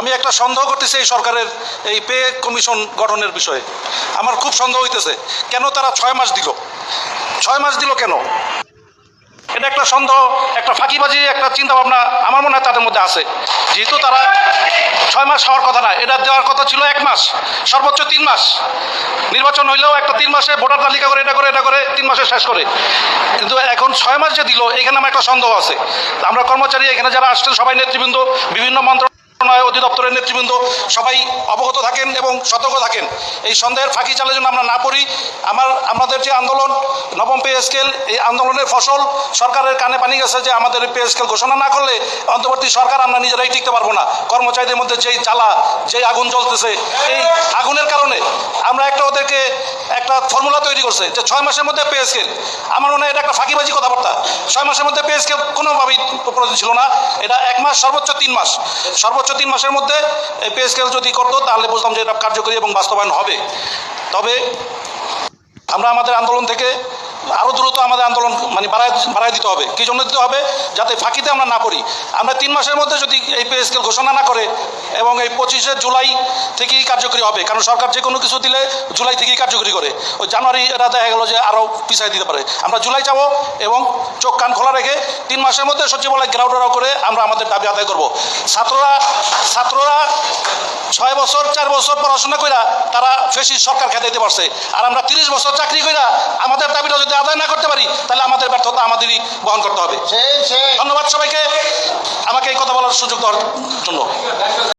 আমি একটা সন্দেহ করতেছি এই সরকারের এই পে কমিশন গঠনের বিষয়ে। আমার খুব সন্দেহ হইতেছে, কেন তারা ছয় মাস দিল? ছয় মাস দিল কেন? এটা একটা সন্দেহ, একটা ফাঁকিবাজি, একটা চিন্তা ভাবনা আমার মনে হয় তাদের মধ্যে আছে। যেহেতু তারা ছয় মাস হওয়ার কথা না, এটা দেওয়ার কথা ছিল এক মাস, সর্বোচ্চ তিন মাস। নির্বাচন হইলেও একটা তিন মাসে ভোটার তালিকা করে, এটা করে এটা করে, তিন মাসে শেষ করে। কিন্তু এখন ছয় মাস যে দিল, এখানে আমার একটা সন্দেহ আছে। আমরা কর্মচারী, এখানে যারা আসছেন, সবাই নেতৃবৃন্দ, বিভিন্ন মন্ত্রণালয় অধিদপ্তরের নেতৃবৃন্দ সবাই অবগত থাকেন এবং সতর্ক থাকেন। এই সন্দেহের ফাঁকি চালের জন্য আমরা না পড়ি। আমার, আমাদের যে আন্দোলন, নবম পে স্কেল, এই আন্দোলনের ফসল সরকারের কানে পানি গেছে যে আমাদের পে স্কেল ঘোষণা না করলে অন্তর্বর্তী সরকার আমরা নিজেরাই টিকতে পারব না। কর্মচারীদের মধ্যে যেই জ্বালা, যেই আগুন জ্বলতেছে, এই আগুনের কারণে আমরা একটা ওদেরকে একটা ফর্মুলা তৈরি করছে যে ছয় মাসের মধ্যে পে স্কেল আমার মনে হয় এটা একটা ফাঁকিবাজি কথাবার্তা। ছয় মাসের মধ্যে পে স্কেল কোনোভাবেই প্রয়োজন ছিল না। এটা এক মাস, সর্বোচ্চ তিন মাস। সর্বোচ্চ তিন মাসের মধ্যে এই পে স্কেল যদি করতো, তাহলে বুঝতাম যে এটা কার্যকরী এবং বাস্তবায়ন হবে। তবে আমরা আমাদের আন্দোলন থেকে আরও দ্রুত আমাদের আন্দোলন মানে বাড়ায় বাড়ায় দিতে হবে। কী জন্য দিতে হবে? যাতে ফাঁকিতে আমরা না পড়ি। আমরা তিন মাসের মধ্যে যদি এই পে স্কেল ঘোষণা না করে এবং এই পঁচিশে জুলাই থেকেই কার্যকরী হবে, কারণ সরকার যে কোনো কিছু দিলে জুলাই থেকেই কার্যকরী করে। ওই জানুয়ারি এটা দেখা গেলো যে আরও পিছাই দিতে পারে। আমরা জুলাই যাব এবং চোখ কান খোলা রেখে তিন মাসের মধ্যে সচিবালয় গ্রাউন্ডারাও করে আমরা আমাদের দাবি আদায় করব। ছাত্ররা ছাত্ররা ছয় বছর চার বছর পড়াশোনা কইরা তারা ফেসি সরকার খেতে দিতে পারছে। আর আমরা তিরিশ বছর চাকরি কইরা আমাদের দাবিটা যদি আদায় না করতে পারি তাহলে আমাদের ব্যর্থতা আমাদেরই বহন করতে হবে। ধন্যবাদ সবাইকে। আমাকে এই কথা বলার সুযোগ দেওয়ার জন্য।